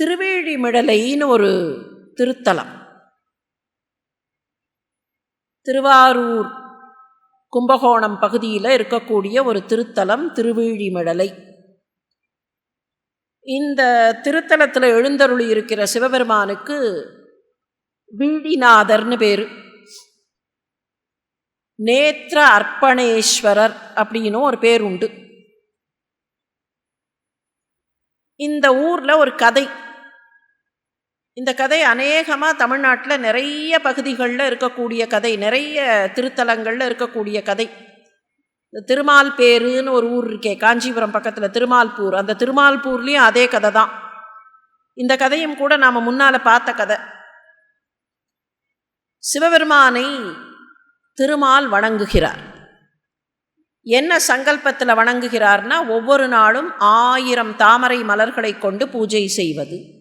திருவேழிமிடலைன்னு ஒரு திருத்தலம். திருவாரூர் கும்பகோணம் பகுதியில் இருக்கக்கூடிய ஒரு திருத்தலம் திருவேழிமிடலை இந்த திருத்தலத்தில் எழுந்தருளி இருக்கிற சிவபெருமானுக்கு வீழிநாதர்னு பேர். நேத்திர அர்ப்பணேஸ்வரர் அப்படின்னும் ஒரு பேர் உண்டு இந்த ஊரில் ஒரு கதை. இந்த கதை அநேகமாக தமிழ்நாட்டில் நிறைய பகுதிகளில் இருக்கக்கூடிய கதை நிறைய திருத்தலங்களில் இருக்கக்கூடிய கதை. இந்த திருமால் பேருன்னு ஒரு ஊர் இருக்கே காஞ்சிபுரம் பக்கத்தில் திருமால்பூர். அந்த திருமால்பூர்லேயும் அதே கதை தான். இந்த கதையும் கூட நாம் முன்னால் பார்த்த கதை. சிவபெருமானை திருமால் வணங்குகிறார். என்ன சங்கல்பத்தில் வணங்குகிறார்னா ஒவ்வொரு நாளும் ஆயிரம் தாமரை மலர்களை கொண்டு பூஜை செய்வது.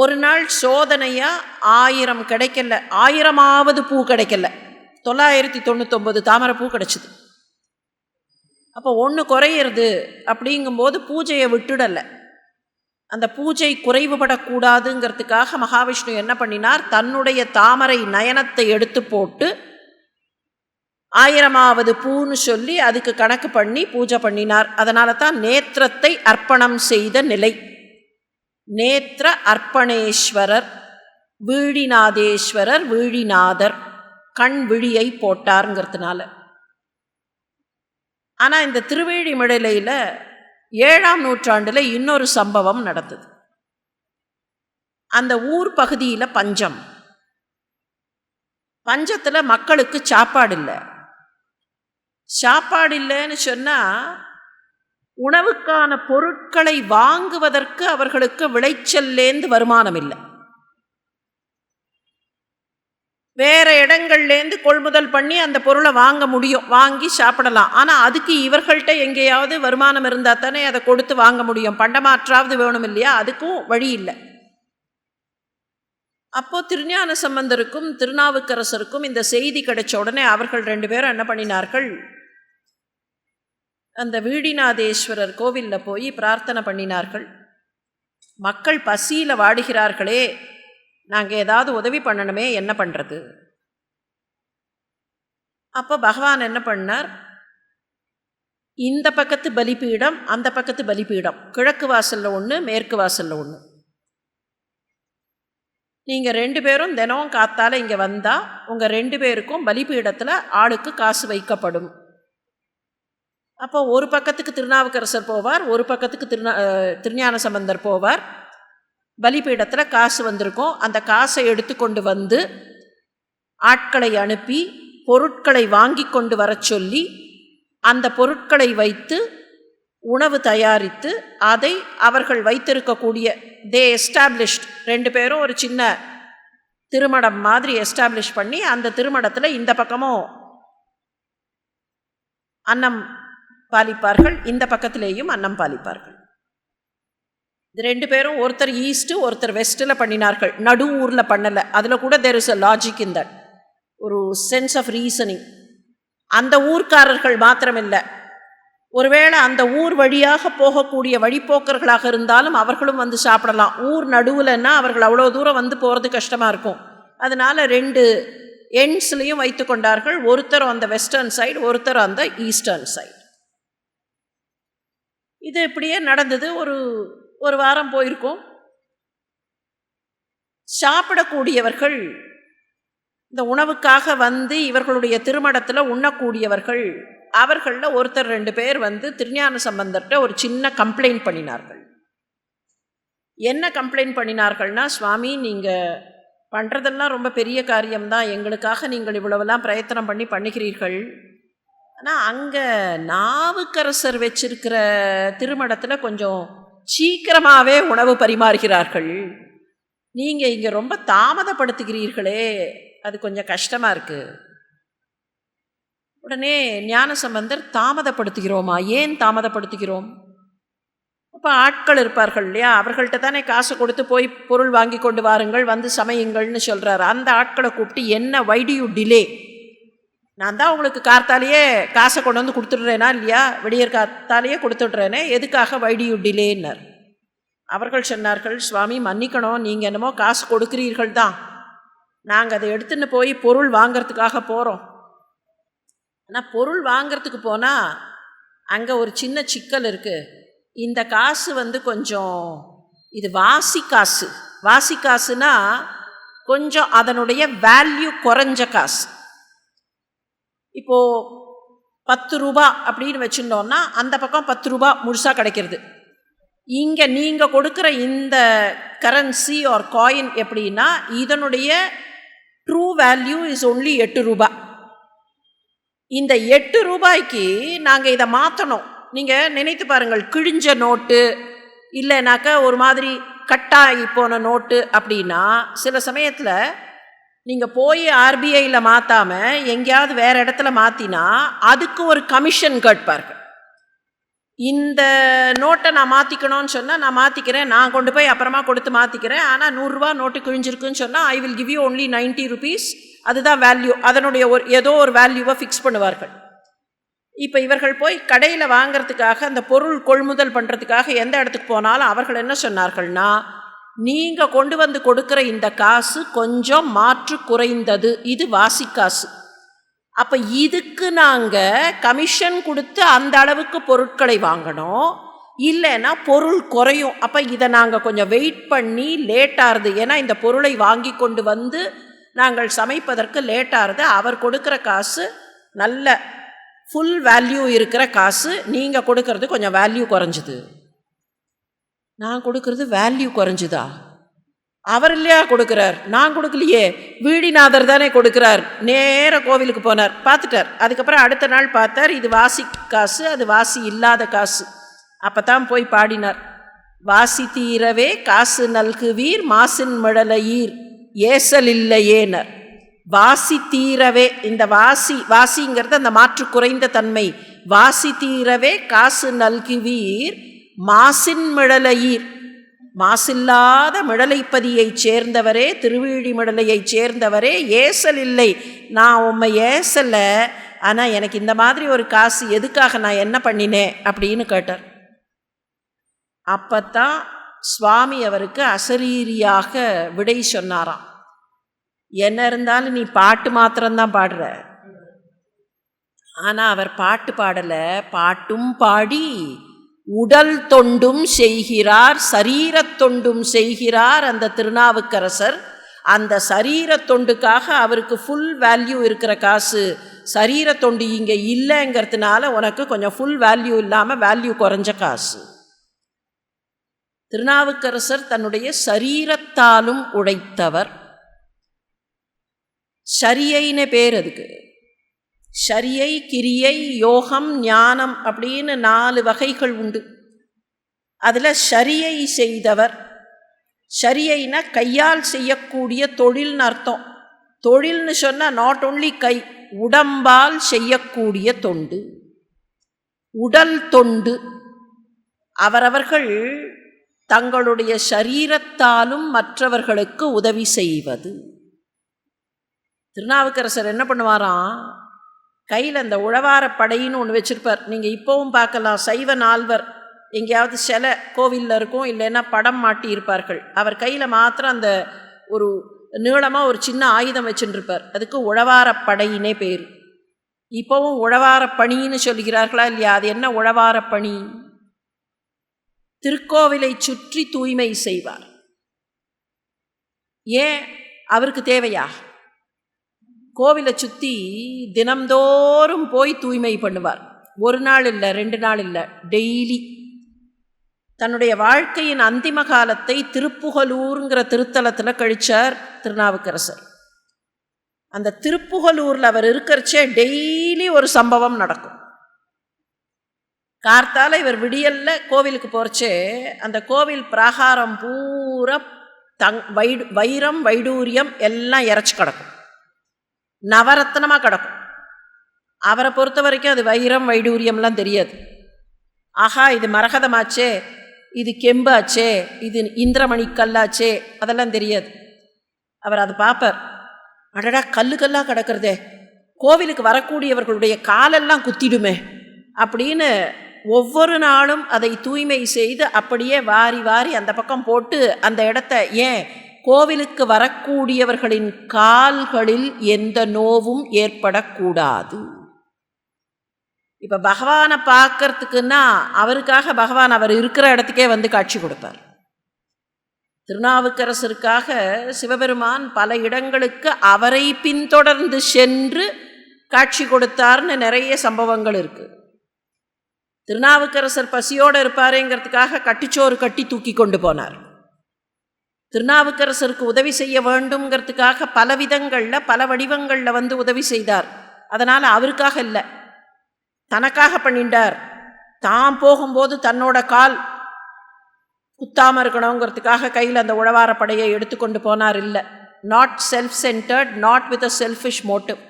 ஒரு நாள் சோதனையாக ஆயிரம் கிடைக்கல. ஆயிரமாவது பூ கிடைக்கல. தொள்ளாயிரத்தி தொண்ணூத்தொம்பது தாமரை பூ கிடச்சிது. அப்போ ஒன்று குறையிறது அப்படிங்கும்போது பூஜையை விட்டுடலை. அந்த பூஜை குறைவுபடக்கூடாதுங்கிறதுக்காக மகாவிஷ்ணு என்ன பண்ணினார்? தன்னுடைய தாமரை நயனத்தை எடுத்து போட்டு ஆயிரமாவது பூன்னு சொல்லி அதுக்கு கணக்கு பண்ணி பூஜை பண்ணினார். அதனால தான் நேத்திரத்தை அர்ப்பணம் செய்த நிலை. நேத்திர அர்ப்பணேஸ்வரர் வீழிநாதேஸ்வரர் வீழிநாதர் கண் விழியை போட்டாருங்கிறதுனால. ஆனால் இந்த திருவேழிமிடலையில் ஏழாம் நூற்றாண்டில் இன்னொரு சம்பவம் நடந்தது. அந்த ஊர் பகுதியில் பஞ்சம். பஞ்சத்தில் மக்களுக்கு சாப்பாடு இல்லை. சாப்பாடு இல்லைன்னு சொன்னால் உணவுக்கான பொருட்களை வாங்குவதற்கு அவர்களுக்கு விளைச்சல்லேந்து வருமானம் இல்லை. வேற இடங்கள்லேருந்து கொள்முதல் பண்ணி அந்த பொருளை வாங்க முடியும் வாங்கி சாப்பிடலாம். ஆனால் அதுக்கு இவர்கள்ட்ட எங்கேயாவது வருமானம் இருந்தால் தானே அதை கொடுத்து வாங்க முடியும். பண்டமாற்றாவது வேணும் இல்லையா? அதுக்கும் வழி இல்லை. அப்போது திருஞான சம்பந்தருக்கும் திருநாவுக்கரசருக்கும் இந்த செய்தி கிடைச்ச உடனே அவர்கள் ரெண்டு பேரும் என்ன பண்ணினார்கள்? அந்த வீடிநாதேஸ்வரர் கோவிலில் போய் பிரார்த்தனை பண்ணினார்கள். மக்கள் பசியில் வாடுகிறார்களே நாங்கள் ஏதாவது உதவி பண்ணணுமே என்ன பண்ணுறது அப்போ பகவான் என்ன பண்ணார்? இந்த பக்கத்து பலிபீடம் அந்த பக்கத்து பலிபீடம் கிழக்கு வாசலில் ஒன்று மேற்கு வாசலில் ஒன்று நீங்கள் ரெண்டு பேரும் தினமும் காத்தால் இங்கே வந்தால் உங்கள் ரெண்டு பேருக்கும் பலிபீடத்தில் ஆளுக்கு காசு வைக்கப்படும். அப்போ ஒரு பக்கத்துக்கு திருநாவுக்கரசர் போவார் ஒரு பக்கத்துக்கு திருநா திருஞான சம்பந்தர் போவார். பலிபீடத்தில் காசு வந்திருக்கும். அந்த காசை எடுத்துக்கொண்டு வந்து ஆட்களை அனுப்பி பொருட்களை வாங்கி கொண்டு வர சொல்லி அந்த பொருட்களை வைத்து உணவு தயாரித்து அதை அவர்கள் வைத்திருக்கக்கூடிய தே எஸ்டாப்ளிஷ்ட் ரெண்டு பேரும் ஒரு சின்ன திருமணம் மாதிரி எஸ்டாப்ளிஷ் பண்ணி அந்த திருமணத்தில் இந்த பக்கமும் அன்னம் பாலிப்பார்கள் இந்த பக்கத்திலேயும் அன்னம் பாலிப்பார்கள். இது ரெண்டு பேரும் ஒருத்தர் ஈஸ்ட்டு ஒருத்தர் வெஸ்ட்டில் பண்ணினார்கள். நடு ஊரில் பண்ணலை. அதில் கூட there is a logic in that ஒரு சென்ஸ் ஆஃப் ரீசனிங் அந்த ஊர்க்காரர்கள் மாத்திரமில்லை. ஒருவேளை அந்த ஊர் வழியாக போகக்கூடிய வழிப்போக்கர்களாக இருந்தாலும் அவர்களும் வந்து சாப்பிடலாம். ஊர் நடுவில்னா அவர்கள் அவ்வளோ தூரம் வந்து போகிறது கஷ்டமாக இருக்கும். அதனால் ரெண்டு எண்ட்ஸ்லேயும் வைத்து கொண்டார்கள். ஒருத்தர் அந்த வெஸ்டர்ன் சைடு ஒருத்தர் அந்த ஈஸ்டர்ன் சைடு இது இப்படியே நடந்தது. ஒரு ஒரு வாரம் போயிருக்கும். சாப்பிடக்கூடியவர்கள் இந்த உணவுக்காக வந்து இவர்களுடைய திருமணத்தில் உண்ணக்கூடியவர்கள் அவர்களில் ஒருத்தர் ரெண்டு பேர் வந்து திருஞான சம்பந்தர்கிட்ட ஒரு சின்ன கம்ப்ளைண்ட் பண்ணினார்கள். என்ன கம்ப்ளைண்ட் பண்ணினார்கள்னா சுவாமி நீங்கள் பண்ணுறதெல்லாம் ரொம்ப பெரிய காரியம்தான். எங்களுக்காக நீங்கள் இவ்வளவெல்லாம் பிரயத்தனம் பண்ணி பண்ணுகிறீர்கள். ஆனால் அங்கே நாவுக்கரசர் வச்சிருக்கிற திருமணத்தில் கொஞ்சம் சீக்கிரமாகவே உணவு பரிமாறுகிறார்கள். நீங்கள் இங்கே ரொம்ப தாமதப்படுத்துகிறீர்களே அது கொஞ்சம் கஷ்டமாக இருக்குது உடனே ஞானசம்பந்தர் தாமதப்படுத்துகிறோமா? ஏன் தாமதப்படுத்துகிறோம்? அப்போ ஆட்கள் இருப்பார்கள் இல்லையா? அவர்கள்ட்ட தானே காசு கொடுத்து போய் பொருள் வாங்கி கொண்டு வாருங்கள் வந்து சமையுங்கள்னு சொல்கிறாரு அந்த ஆட்களை கூப்பிட்டு என்ன? வைடியூ டிலே நான் தான் உங்களுக்கு கார்த்தாலேயே காசை கொண்டு வந்து கொடுத்துட்றேனா இல்லையா? விடியற் காத்தாலேயே கொடுத்துட்றேனே. எதுக்காக வைடு டிலேன்னார் அவர்கள் சொன்னார்கள் சுவாமி மன்னிக்கணும். நீங்கள் என்னமோ காசு கொடுக்குறீர்கள் தான். நாங்கள் அதை எடுத்துன்னு போய் பொருள் வாங்கிறதுக்காக போகிறோம் ஆனால் பொருள் வாங்கிறதுக்கு போனால் அங்கே ஒரு சின்ன சிக்கல் இருக்குது இந்த காசு வந்து கொஞ்சம் இது வாசி காசு. வாசி காசுனா கொஞ்சம் அதனுடைய வேல்யூ குறைஞ்ச காசு. இப்போது பத்து ரூபா அப்படின்னு வச்சுருந்தோன்னா அந்த பக்கம் பத்து ரூபா முழுசாக கிடைக்கிறது. இங்கே நீங்கள் கொடுக்குற இந்த கரன்சி ஆர் காயின் எப்படின்னா இதனுடைய ட்ரூ வேல்யூ இஸ் ஒன்லி எட்டு ரூபா. இந்த எட்டு ரூபாய்க்கு நாங்கள் இதை மாற்றணும் நீங்கள் நினைத்து பாருங்கள் கிழிஞ்ச நோட்டு இல்லைனாக்கா ஒரு மாதிரி கட்டாகி போன நோட்டு அப்படின்னா சில சமயத்தில் நீங்கள் போய் ஆர்பிஐயில் மாற்றாமல் எங்கேயாவது வேறு இடத்துல மாற்றினா அதுக்கு ஒரு கமிஷன் கேட்பார்கள். இந்த நோட்டை நான் மாற்றிக்கணும்னு சொன்னால் நான் மாற்றிக்கிறேன் நான் கொண்டு போய் அப்புறமா கொடுத்து மாற்றிக்கிறேன் ஆனால் நூறுரூவா நோட்டு கிழிஞ்சிருக்குன்னு சொன்னால் I will give you only ninety rupees அதுதான் வேல்யூ அதனுடைய ஒரு ஏதோ ஒரு வேல்யூவை ஃபிக்ஸ் பண்ணுவார்கள். இப்போ இவர்கள் போய் கடையில் வாங்கிறதுக்காக அந்த பொருள் கொள்முதல் பண்ணுறதுக்காக எந்த இடத்துக்கு போனாலும் அவர்கள் என்ன சொன்னார்கள்னா நீங்கள் கொண்டு வந்து கொடுக்குற இந்த காசு கொஞ்சம் மாற்று குறைந்தது. இது வாசி காசு. அப்போ இதுக்கு நாங்கள் கமிஷன் கொடுத்து அந்த அளவுக்கு பொருட்களை வாங்கணும். இல்லைன்னா பொருள் குறையும். அப்போ இதை நாங்கள் கொஞ்சம் வெயிட் பண்ணி லேட்டாகுது ஏன்னா இந்த பொருளை வாங்கி கொண்டு வந்து நாங்கள் சமைப்பதற்கு லேட்டாகுது அவர் கொடுக்குற காசு நல்ல ஃபுல் வேல்யூ இருக்கிற காசு நீங்கள் கொடுக்கறது கொஞ்சம் வேல்யூ குறைஞ்சுது. நான் கொடுக்கறது வேல்யூ குறைஞ்சுதா? அவர் இல்லையா கொடுக்குறார்? நான் கொடுக்கலையே. வீடிநாதர் தானே கொடுக்குறார். நேர கோவிலுக்கு போனார். பார்த்துட்டார். அதுக்கப்புறம் அடுத்த நாள் பார்த்தார் இது வாசி காசு அது வாசி இல்லாத காசு. அப்போ தான் போய் பாடினார். வாசி தீரவே காசு நல்குவீர் மாசின் மழலையீர் ஏசல் இல்லையேனர். வாசி தீரவே இந்த வாசி வாசிங்கிறது அந்த மாற்று குறைந்த தன்மை. வாசி தீரவே காசு நல்குவீர் மாசின் மிழலையீர். மாசில்லாத மிடலைப்பதியைச் சேர்ந்தவரே திருவீழி மிடலையைச் சேர்ந்தவரே ஏசல் இல்லை. நான் உண்மை ஏசலை ஆனால் எனக்கு இந்த மாதிரி ஒரு காசு எதுக்காக நான் என்ன பண்ணினேன் அப்படின்னு கேட்டார். அப்பத்தான் சுவாமி அவருக்கு அசரீரியாக விடை சொன்னாராம். என்ன இருந்தாலும் நீ பாட்டு மாத்திரம்தான் பாடுற. ஆனால் அவர் பாட்டு பாடலை பாட்டும் பாடி. உடல் தொண்டும் செய்கிறார் சரீரத் தொண்டும் செய்கிறார் அந்த திருநாவுக்கரசர். அந்த சரீர தொண்டுக்காக அவருக்கு ஃபுல் வேல்யூ இருக்கிற காசு சரீர தொண்டு இங்கே இல்லைங்கிறதுனால உனக்கு கொஞ்சம் ஃபுல் வேல்யூ இல்லாமல் வேல்யூ குறைஞ்ச காசு. திருநாவுக்கரசர் தன்னுடைய சரீரத்தாலும் உழைத்தவர் ஷரியைன்னு பேர் அதுக்கு. ஷரியை கிரியை யோகம் ஞானம் அப்படின்னு நாலு வகைகள் உண்டு. அதில் ஷரியை செய்தவர் ஷரியைனா கையால் செய்யக்கூடிய தொழில்னு அர்த்தம். தொழில்னு சொன்னால் நாட் ஓன்லி கை உடம்பால் செய்யக்கூடிய தொண்டு. உடல் தொண்டு. அவரவர்கள் தங்களுடைய சரீரத்தாலும் மற்றவர்களுக்கு உதவி செய்வது. திருநாவுக்கரசர் என்ன பண்ணுவாராம்? கையில் அந்த உழவாரப்படைன்னு ஒன்று வச்சுருப்பார். நீங்கள் இப்போவும் பார்க்கலாம். சைவ நால்வர். எங்கேயாவது சிலை கோவிலில் இருக்கும் இல்லைன்னா படம் மாட்டியிருப்பார்கள். அவர் கையில் மாத்திரம் அந்த ஒரு நீளமாக ஒரு சின்ன ஆயுதம் வச்சுருப்பார் அதுக்கு உழவாரப்படையினே பேர். இப்போவும் உழவாரப்பணின்னு சொல்கிறார்களா இல்லையா? அது என்ன உழவாரப்பணி திருக்கோவிலை சுற்றி தூய்மை செய்வார். ஏன்? அவருக்கு தேவையா? கோவிலை சுற்றி தினம்தோறும் போய் தூய்மை பண்ணுவார். ஒரு நாள் இல்லை ரெண்டு நாள் இல்லை டெய்லி. தன்னுடைய வாழ்க்கையின் அந்திம காலத்தை திருப்புகலூருங்கிற திருத்தலத்தில் கழிச்சார் திருநாவுக்கரசர். அந்த திருப்புகலூரில் அவர் இருக்கிறச்சே டெய்லி ஒரு சம்பவம் நடக்கும். கார்த்தால இவர் விடியல்ல கோவிலுக்கு போகிறச்சே அந்த கோவில் பிராகாரம் பூரா தங் வைடு வைரம் வைடூரியம் எல்லாம் இறச்சி கிடக்கும். நவரத்னமாக கிடக்கும். அவரை பொறுத்த வரைக்கும் அது வைரம் வைடூரியம்லாம் தெரியாது. ஆஹா இது மரகதமாச்சே இது கெம்பாச்சே இது இந்திரமணி கல்லாச்சே அதெல்லாம் தெரியாது. அவர் அதை பார்ப்பார் அடடா கல்லு கல்லாக கிடக்கிறதே கோவிலுக்கு வரக்கூடியவர்களுடைய காலெல்லாம் குத்திடுமே அப்படின்னு ஒவ்வொரு நாளும் அதை தூய்மை செய்து அப்படியே வாரி வாரி அந்த பக்கம் போட்டு அந்த இடத்த ஏன் கோவிலுக்கு வரக்கூடியவர்களின் கால்களில் எந்த நோவும் ஏற்படக்கூடாது. இப்போ பகவானை பார்க்கறதுக்குன்னா அவருக்காக பகவான் அவர் இருக்கிற இடத்துக்கே வந்து காட்சி கொடுப்பார். திருநாவுக்கரசருக்காக சிவபெருமான் பல இடங்களுக்கு அவரை பின்தொடர்ந்து சென்று காட்சி கொடுத்தார்னு நிறைய சம்பவங்கள் இருக்குது திருநாவுக்கரசர் பசியோடு இருப்பாருங்கிறதுக்காக கட்டிச்சோறு கட்டி தூக்கி கொண்டு போனார். திருநாவுக்கரசருக்கு உதவி செய்ய வேண்டுங்கிறதுக்காக பல விதங்களில் பல வடிவங்களில் வந்து உதவி செய்தார். அதனால் அவருக்காக இல்லை. தனக்காக பண்ணிட்டார் தான் போகும்போது தன்னோட கால் குத்தாமல் இருக்கணுங்கிறதுக்காக கையில் அந்த உழவார படையை எடுத்துக்கொண்டு போனார் இல்லை. Not self centred not with a selfish motive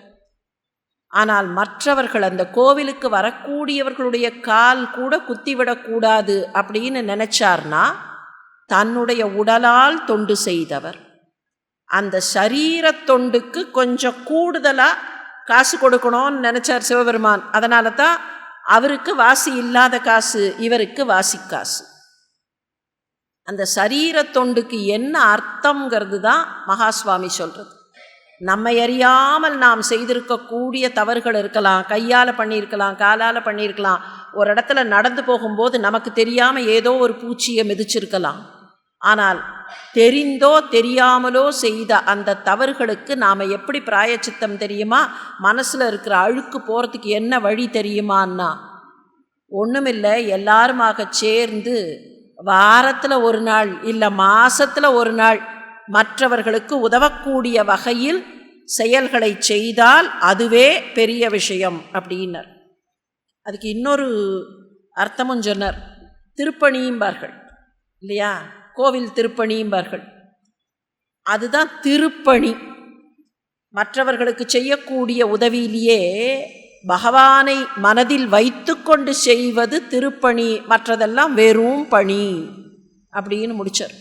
ஆனால் மற்றவர்கள் அந்த கோவிலுக்கு வரக்கூடியவர்களுடைய கால் கூட குத்திவிடக்கூடாது அப்படின்னு நினச்சார்னா தன்னுடைய உடலால் தொண்டு செய்தவர். அந்த சரீர தொண்டுக்கு கொஞ்சம் கூடுதலாக காசு கொடுக்கணும்னு நினச்சார் சிவபெருமான். அதனால தான் அவருக்கு வாசி இல்லாத காசு இவருக்கு வாசி காசு. அந்த சரீர தொண்டுக்கு என்ன அர்த்தங்கிறது தான் மகாஸ்வாமி சொல்கிறது நம்மை அறியாமல் நாம் செய்திருக்கக்கூடிய தவறுகள் இருக்கலாம் கையால் பண்ணியிருக்கலாம் காலால் பண்ணியிருக்கலாம் ஒரு இடத்துல நடந்து போகும்போது நமக்கு தெரியாமல் ஏதோ ஒரு பூச்சியை மிதிச்சிருக்கலாம். ஆனால் தெரிந்தோ தெரியாமலோ செய்த அந்த தவறுகளுக்கு நாம் எப்படி பிராயச்சித்தம் தெரியுமா? மனசில் இருக்கிற அழுக்கு போகிறதுக்கு என்ன வழி தெரியுமான்னா ஒன்றுமில்லை எல்லாருமாக சேர்ந்து வாரத்தில் ஒரு நாள் இல்லை மாதத்தில் ஒரு நாள் மற்றவர்களுக்கு உதவக்கூடிய வகையில் செயல்களை செய்தால் அதுவே பெரிய விஷயம் அப்படின்னர். அதுக்கு இன்னொரு அர்த்தமும் சொன்னார். திருப்பணியும்பார்கள். இல்லையா? கோவில் திருப்பணியும்பார்கள். அதுதான் திருப்பணி. மற்றவர்களுக்கு செய்யக்கூடிய உதவியிலேயே பகவானை மனதில் வைத்துக்கொண்டு செய்வது திருப்பணி. மற்றதெல்லாம் வெறும் பணி. அப்படின்னு முடிச்சார்.